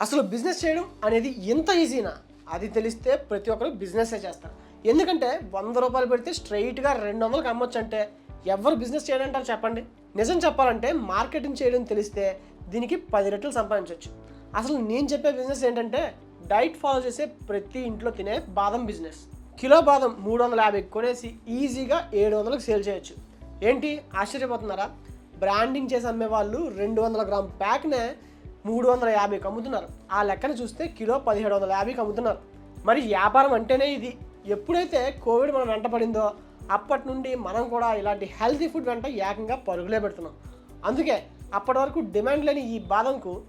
అసలు బిజినెస్ చేయడం అనేది ఎంత ఈజీనా అది తెలిస్తే ప్రతి ఒక్కరు బిజినెస్సే చేస్తారు. ఎందుకంటే వంద రూపాయలు పెడితే స్ట్రైట్గా రెండు వందలకు అమ్మొచ్చు అంటే ఎవరు బిజినెస్ చేయడంటారు చెప్పండి? నిజం చెప్పాలంటే మార్కెటింగ్ చేయడం తెలిస్తే దీనికి పది రెట్లు సంపాదించవచ్చు అసలు నేను చెప్పే బిజినెస్ ఏంటంటే డైట్ ఫాలో చేసే ప్రతి ఇంట్లో తినే బాదం బిజినెస్ కిలో బాదం మూడు వందల యాభై కొనేసి ఈజీగా ఏడు వందలకు సేల్ చేయొచ్చు. ఏంటి? ఆశ్చర్యపోతున్నారా? బ్రాండింగ్ చేసి అమ్మే వాళ్ళు రెండు వందల గ్రామ్ ప్యాక్నే మూడు వందల యాభైకి అమ్ముతున్నారు ఆ లెక్కన చూస్తే కిలో పదిహేడు వందల యాభైకి అమ్ముతున్నారు మరి వ్యాపారం అంటేనే ఇది. ఎప్పుడైతే కోవిడ్ మనం వెంట పడిందో అప్పటి నుండి మనం కూడా ఇలాంటి హెల్తీ ఫుడ్ వెంట ఏకంగా పరుగులే పెడుతున్నాం. అందుకే అప్పటి వరకు డిమాండ్ లేని ఈ బాదంకు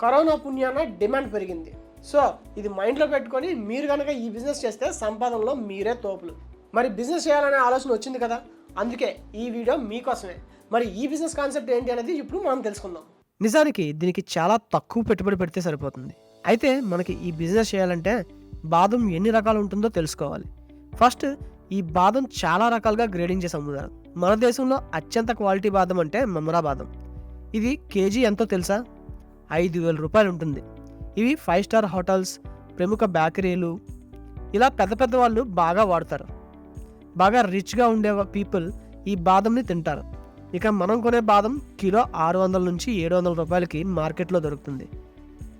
కరోనా పుణ్యాన డిమాండ్ పెరిగింది. సో ఇది మైండ్లో పెట్టుకొని మీరు కనుక ఈ బిజినెస్ చేస్తే సంపాదనలో మీరే తోపులు. మరి బిజినెస్ చేయాలనే ఆలోచన వచ్చింది కదా? అందుకే ఈ వీడియో మీకోసమే. మరి ఈ బిజినెస్ కాన్సెప్ట్ ఏంటి అనేది ఇప్పుడు మనం తెలుసుకుందాం. నిజానికి దీనికి చాలా తక్కువ పెట్టుబడి పెడితే సరిపోతుంది. అయితే మనకి ఈ బిజినెస్ చేయాలంటే బాదం ఎన్ని రకాలు ఉంటుందో తెలుసుకోవాలి. ఫస్ట్ ఈ బాదం చాలా రకాలుగా గ్రేడింగ్ చేసి అమ్ముతారు మన దేశంలో అత్యంత క్వాలిటీ బాదం అంటే మమరా బాదం. ఇది కేజీ ఎంతో తెలుసా? ఐదు వేల రూపాయలు ఉంటుంది. ఇవి ఫైవ్ స్టార్ హోటల్స్ ప్రముఖ బేకరీలు. ఇలా పెద్ద పెద్ద వాళ్ళు బాగా వాడతారు. బాగా రిచ్గా ఉండే పీపుల్ ఈ బాదంని తింటారు. ఇక మనం కొనే బాదం కిలో ఆరు వందల నుంచి ఏడు వందల రూపాయలకి మార్కెట్లో దొరుకుతుంది.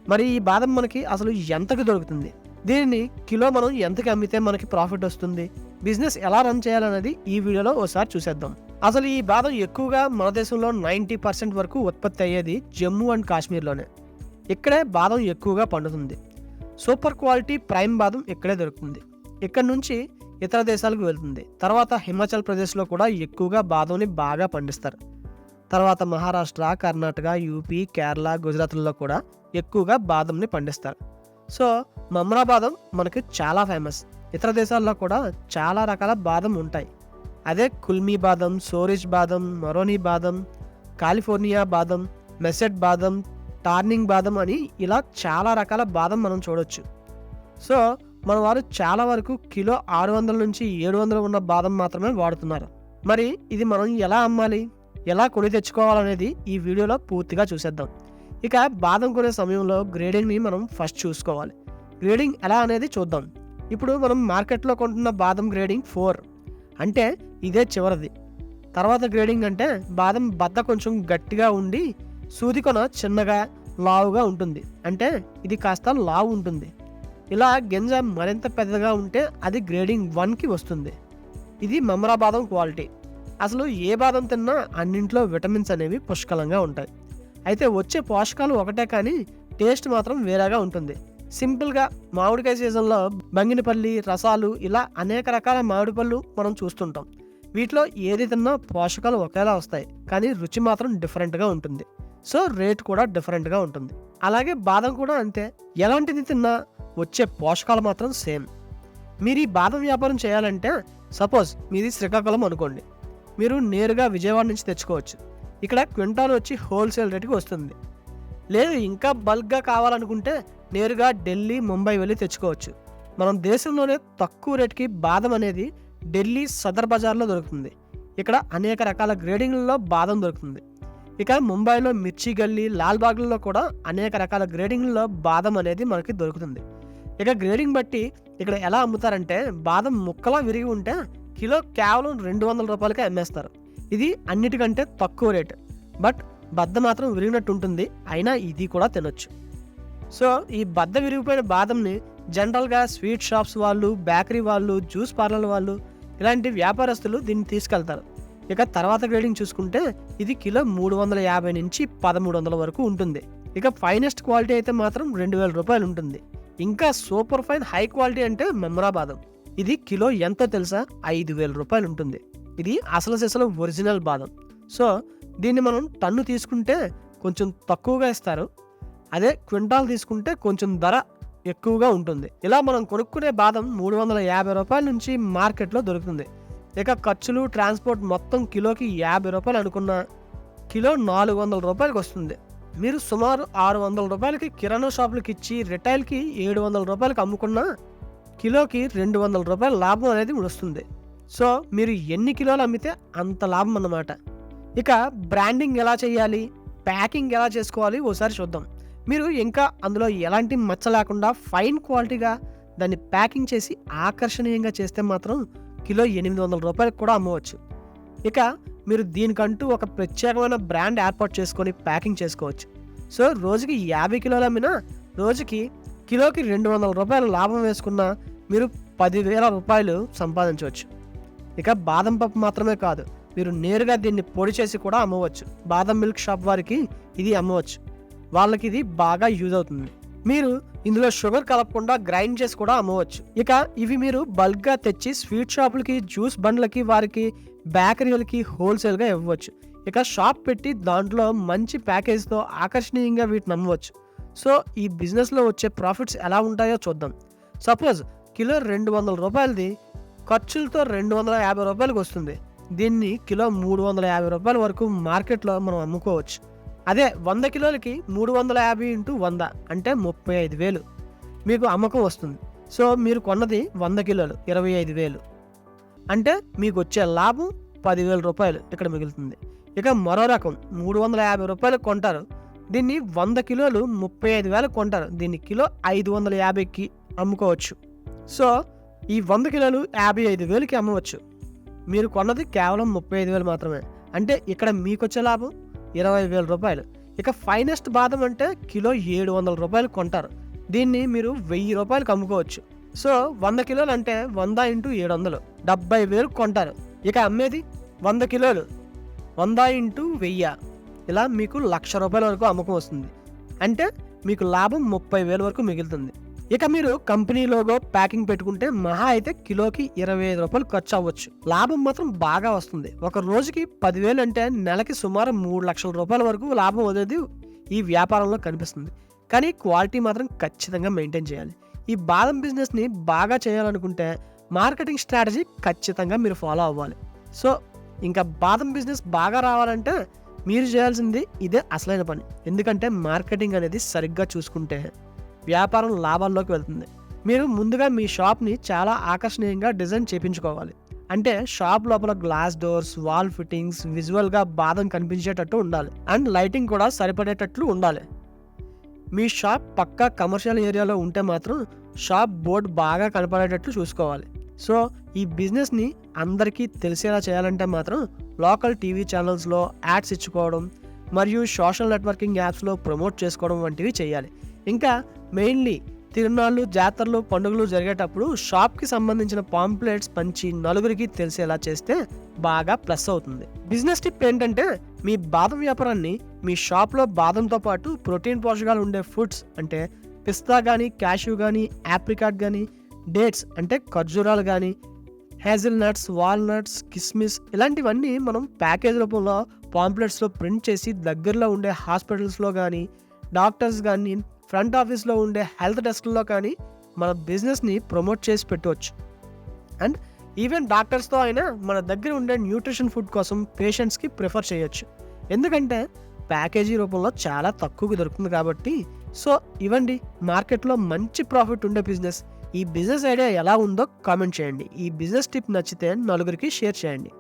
మరి ఈ బాదం మనకి అసలు ఎంతకు దొరుకుతుంది? దీనిని కిలో మనం ఎంతకి అమ్మితే మనకి ప్రాఫిట్ వస్తుంది? బిజినెస్ ఎలా రన్ చేయాలనేది ఈ వీడియోలో ఒకసారి చూసేద్దాం. అసలు ఈ బాదం ఎక్కువగా మన దేశంలో నైంటీ పర్సెంట్ వరకు ఉత్పత్తి అయ్యేది జమ్మూ అండ్ కాశ్మీర్లోనే. ఇక్కడే బాదం ఎక్కువగా పండుతుంది. సూపర్ క్వాలిటీ ప్రైమ్ బాదం ఇక్కడే దొరుకుతుంది. ఇక్కడ నుంచి ఇతర దేశాలకు వెళ్తుంది. తర్వాత హిమాచల్ ప్రదేశ్లో కూడా ఎక్కువగా బాదంని బాగా పండిస్తారు. తర్వాత మహారాష్ట్ర కర్ణాటక యూపీ కేరళ గుజరాత్లలో కూడా ఎక్కువగా బాదంని పండిస్తారు. సో మమ్రా బాదం మనకి చాలా ఫేమస్. ఇతర దేశాల్లో కూడా చాలా రకాల బాదం ఉంటాయి. అదే కుల్మీ బాదం సోరిష్ బాదం మరోనీ బాదం కాలిఫోర్నియా బాదం మెసెట్ బాదం టార్నింగ్ బాదం అని ఇలా చాలా రకాల బాదం మనం చూడొచ్చు. సో మన వారు చాలా వరకు కిలో ఆరు వందల నుంచి ఏడు వందలు ఉన్న బాదం మాత్రమే వాడుతున్నారు. మరి ఇది మనం ఎలా అమ్మాలి? ఎలా కొని తెచ్చుకోవాలనేది ఈ వీడియోలో పూర్తిగా చూసేద్దాం. ఇక బాదం కొనే సమయంలో గ్రేడింగ్ని మనం ఫస్ట్ చూసుకోవాలి. గ్రేడింగ్ ఎలా అనేది చూద్దాం. ఇప్పుడు మనం మార్కెట్లో కొంటున్న బాదం గ్రేడింగ్ ఫోర్. అంటే ఇదే చివరిది. తర్వాత గ్రేడింగ్ అంటే బాదం బద్ద కొంచెం గట్టిగా ఉండి సూది కొన చిన్నగా లావుగా ఉంటుంది. అంటే ఇది కాస్త లావు ఉంటుంది. ఇలా గింజ మరింత పెద్దగా ఉంటే అది గ్రేడింగ్ వన్కి వస్తుంది. ఇది మమరా బాదం క్వాలిటీ. అసలు ఏ బాదం తిన్నా అన్నింట్లో విటమిన్స్ అనేవి పుష్కలంగా ఉంటాయి. అయితే వచ్చే పోషకాలు ఒకటే కానీ టేస్ట్ మాత్రం వేరేగా ఉంటుంది. సింపుల్గా మామిడికాయ సీజన్లో బంగినపల్లి రసాలు ఇలా అనేక రకాల మామిడి పళ్ళు మనం చూస్తుంటాం. వీటిలో ఏది తిన్నా పోషకాలు ఒకేలా వస్తాయి. కానీ రుచి మాత్రం డిఫరెంట్గా ఉంటుంది. సో రేట్ కూడా డిఫరెంట్గా ఉంటుంది. అలాగే బాదం కూడా అంతే. ఎలాంటిది తిన్నా వచ్చే పోషకాలు మాత్రం సేమ్. మీరు ఈ బాదం వ్యాపారం చేయాలంటే సపోజ్ మీది శ్రీకాకుళం అనుకోండి. మీరు నేరుగా విజయవాడ నుంచి తెచ్చుకోవచ్చు. ఇక్కడ క్వింటాల్ వచ్చి హోల్సేల్ రేటుకి వస్తుంది. లేదు ఇంకా బల్క్గా కావాలనుకుంటే నేరుగా ఢిల్లీ ముంబై వెళ్ళి తెచ్చుకోవచ్చు. మనం దేశంలోనే తక్కువ రేటుకి బాదం అనేది ఢిల్లీ సదర్ బజార్లో దొరుకుతుంది. ఇక్కడ అనేక రకాల గ్రేడింగ్లలో బాదం దొరుకుతుంది. ఇక ముంబైలో మిర్చి గల్లీ లాల్బాగ్లలో కూడా అనేక రకాల గ్రేడింగ్లలో బాదం అనేది మనకి దొరుకుతుంది. ఇక గ్రేడింగ్ బట్టి ఇక్కడ ఎలా అమ్ముతారంటే బాదం ముక్కలా విరిగి ఉంటే కిలో కేవలం రెండు వందల రూపాయలకే అమ్మేస్తారు. ఇది అన్నిటికంటే తక్కువ రేటు. బట్ బద్ద మాత్రం విరిగినట్టు ఉంటుంది. అయినా ఇది కూడా తినొచ్చు. సో ఈ బద్ద విరిగిపోయిన బాదంని జనరల్గా స్వీట్ షాప్స్ వాళ్ళు బేకరీ వాళ్ళు జ్యూస్ పార్లర్ వాళ్ళు ఇలాంటి వ్యాపారస్తులు దీన్ని తీసుకెళ్తారు. ఇక తర్వాత గ్రేడింగ్ చూసుకుంటే ఇది కిలో మూడు వందల యాభై నుంచి పదమూడు వందల వరకు ఉంటుంది. ఇక ఫైనెస్ట్ క్వాలిటీ అయితే మాత్రం రెండు వేల రూపాయలు ఉంటుంది. ఇంకా సూపర్ ఫైన్ హై క్వాలిటీ అంటే మెమరాబాదం. ఇది కిలో ఎంతో తెలుసా? ఐదు వేల రూపాయలు ఉంటుంది. ఇది అసలు సిసలు ఒరిజినల్ బాదం. సో దీన్ని మనం టన్ను తీసుకుంటే కొంచెం తక్కువగా ఇస్తారు. అదే క్వింటాల్ తీసుకుంటే కొంచెం ధర ఎక్కువగా ఉంటుంది. ఇలా మనం కొనుక్కునే బాదం మూడు వందల యాభై రూపాయల నుంచి మార్కెట్లో దొరుకుతుంది. ఇక ఖర్చులు ట్రాన్స్పోర్ట్ మొత్తం కిలోకి యాభై రూపాయలు అనుకున్న కిలో నాలుగు వందల రూపాయలకి వస్తుంది. మీరు సుమారు ఆరు వందల రూపాయలకి కిరాణా షాపులకి ఇచ్చి రిటైల్కి ఏడు వందల రూపాయలకి అమ్ముకున్నా కిలోకి రెండు వందల రూపాయల లాభం అనేది వస్తుంది సో మీరు ఎన్ని కిలోలు అమ్మితే అంత లాభం అన్నమాట. ఇక బ్రాండింగ్ ఎలా చేయాలి? ప్యాకింగ్ ఎలా చేసుకోవాలి? ఓసారి చూద్దాం. మీరు ఇంకా అందులో ఎలాంటి మచ్చ లేకుండా ఫైన్ క్వాలిటీగా దాన్ని ప్యాకింగ్ చేసి ఆకర్షణీయంగా చేస్తే మాత్రం కిలో ఎనిమిది వందల రూపాయలకు కూడా అమ్మవచ్చు. ఇక మీరు దీనికంటూ ఒక ప్రత్యేకమైన బ్రాండ్ ఏర్పాటు చేసుకొని ప్యాకింగ్ చేసుకోవచ్చు. సో రోజుకి యాభై కిలోల అమ్మినా రోజుకి కిలోకి రెండు వందల రూపాయలు లాభం వేసుకున్నా మీరు పదివేల రూపాయలు సంపాదించవచ్చు. ఇక బాదం పప్పు మాత్రమే కాదు మీరు నేరుగా దీన్ని పొడి చేసి కూడా అమ్మవచ్చు. బాదం మిల్క్ షాప్ వారికి ఇది అమ్మవచ్చు. వాళ్ళకి ఇది బాగా యూజ్ అవుతుంది. మీరు ఇందులో షుగర్ కలపకుండా గ్రైండ్ చేసి కూడా అమ్మవచ్చు. ఇక ఇవి మీరు బల్క్గా తెచ్చి స్వీట్ షాపులకి జ్యూస్ బండ్లకి వారికి బేకరీలకి హోల్సేల్గా ఇవ్వచ్చు. ఇక షాప్ పెట్టి దాంట్లో మంచి ప్యాకేజ్తో ఆకర్షణీయంగా వీటిని అమ్మవచ్చు. సో ఈ బిజినెస్లో వచ్చే ప్రాఫిట్స్ ఎలా ఉంటాయో చూద్దాం. సపోజ్ కిలో రెండు వందల రూపాయలది ఖర్చులతో రెండు వందల యాభై రూపాయలకు వస్తుంది. దీన్ని కిలో మూడు వందల యాభై రూపాయల వరకు మార్కెట్లో మనం అమ్ముకోవచ్చు. అదే వంద కిలోలకి మూడు వందల యాభై ఇంటూ వంద అంటే ముప్పై ఐదు వేలు. మీకు అమ్మకం వస్తుంది. సో మీరు కొన్నది వంద కిలోలు ఇరవై ఐదు వేలు. అంటే మీకు వచ్చే లాభం పదివేల రూపాయలు ఇక్కడ మిగులుతుంది. ఇక మరో రకం మూడు వందల యాభై రూపాయలు కొంటారు. దీన్ని వంద కిలోలు ముప్పై ఐదు వేలకు కొంటారు. దీన్ని కిలో ఐదు వందల యాభైకి అమ్ముకోవచ్చు. సో ఈ వంద కిలోలు యాభై ఐదు వేలకి అమ్మవచ్చు. మీరు కొన్నది కేవలం ముప్పై ఐదు వేలు మాత్రమే. అంటే ఇక్కడ మీకు వచ్చే లాభం? ఇరవై వేల రూపాయలు. ఇక ఫైనెస్ట్ బాదం అంటే కిలో ఏడు వందల రూపాయలు కొంటారు. దీన్ని మీరు వెయ్యి రూపాయలకు అమ్ముకోవచ్చు. సో వంద కిలోలు అంటే వంద ఇంటూ ఏడు వందలు. డెబ్బై వేలు కొంటారు. ఇక అమ్మేది? వంద కిలోలు. వంద ఇంటూ వెయ్యి. ఇలా మీకు లక్ష రూపాయల వరకు అమ్మకం వస్తుంది. అంటే మీకు లాభం ముప్పై వేల వరకు మిగులుతుంది. ఇక మీరు కంపెనీ లోగో ప్యాకింగ్ పెట్టుకుంటే మహా అయితే కిలోకి ఇరవై ఐదు రూపాయలు ఖర్చు అవ్వచ్చు. లాభం మాత్రం బాగా వస్తుంది. ఒక రోజుకి పదివేలు అంటే నెలకి సుమారు మూడు లక్షల రూపాయల వరకు లాభం అనేది ఈ వ్యాపారంలో కనిపిస్తుంది. కానీ క్వాలిటీ మాత్రం ఖచ్చితంగా మెయింటైన్ చేయాలి. ఈ బాదం బిజినెస్ని బాగా చేయాలనుకుంటే మార్కెటింగ్ స్ట్రాటజీ ఖచ్చితంగా మీరు ఫాలో అవ్వాలి. సో ఇంకా బాదం బిజినెస్ బాగా రావాలంటే మీరు చేయాల్సింది ఇదే అసలైన పని. ఎందుకంటే మార్కెటింగ్ అనేది సరిగ్గా చూసుకుంటే వ్యాపారం లాభాల్లోకి వెళ్తుంది. మీరు ముందుగా మీ షాప్ని చాలా ఆకర్షణీయంగా డిజైన్ చేయించుకోవాలి అంటే షాప్ లోపల గ్లాస్ డోర్స్ వాల్ ఫిట్టింగ్స్ విజువల్గా బాదం కనిపించేటట్టు ఉండాలి. అండ్ లైటింగ్ కూడా సరిపడేటట్లు ఉండాలి. మీ షాప్ పక్కా కమర్షియల్ ఏరియాలో ఉంటే మాత్రం షాప్ బోర్డ్ బాగా కనపడేటట్లు చూసుకోవాలి. సో ఈ బిజినెస్ని అందరికీ తెలిసేలా చేయాలంటే మాత్రం లోకల్ టీవీ ఛానల్స్లో యాడ్స్ ఇచ్చుకోవడం మరియు సోషల్ నెట్వర్కింగ్ యాప్స్లో ప్రమోట్ చేసుకోవడం వంటివి చేయాలి. ఇంకా మెయిన్లీ తిరునాళ్ళు జాతరలు పండుగలు జరిగేటప్పుడు షాప్కి సంబంధించిన పాంప్లెట్స్ పంచి నలుగురికి తెలిసేలా చేస్తే బాగా ప్లస్ అవుతుంది. బిజినెస్ టిప్ ఏంటంటే మీ బాదం వ్యాపారాన్ని మీ షాప్లో బాదంతో పాటు ప్రోటీన్ పోషకాలు ఉండే ఫుడ్స్ అంటే పిస్తా కానీ క్యాష్యూ కానీ యాప్రికాట్ కానీ డేట్స్ అంటే ఖర్జూరాలు కానీ హేజిల్ నట్స్ వాల్నట్స్ కిస్మిస్ ఇలాంటివన్నీ మనం ప్యాకేజ్ రూపంలో పాంప్లెట్స్లో ప్రింట్ చేసి దగ్గరలో ఉండే హాస్పిటల్స్లో కానీ డాక్టర్స్ కానీ ఫ్రంట్ ఆఫీస్లో ఉండే హెల్త్ డెస్క్లో కానీ మన బిజినెస్ని ప్రమోట్ చేసి పెట్టవచ్చు అండ్ ఈవెన్ డాక్టర్స్తో అయినా మన దగ్గర ఉండే న్యూట్రిషన్ ఫుడ్ కోసం పేషెంట్స్కి ప్రిఫర్ చేయొచ్చు. ఎందుకంటే ప్యాకేజీ రూపంలో చాలా తక్కువకి దొరుకుతుంది కాబట్టి. సో ఇవ్వండి మార్కెట్లో మంచి ప్రాఫిట్ ఉండే బిజినెస్. ఈ బిజినెస్ ఐడియా ఎలా ఉందో కామెంట్ చేయండి. ఈ బిజినెస్ టిప్ నచ్చితే నలుగురికి షేర్ చేయండి.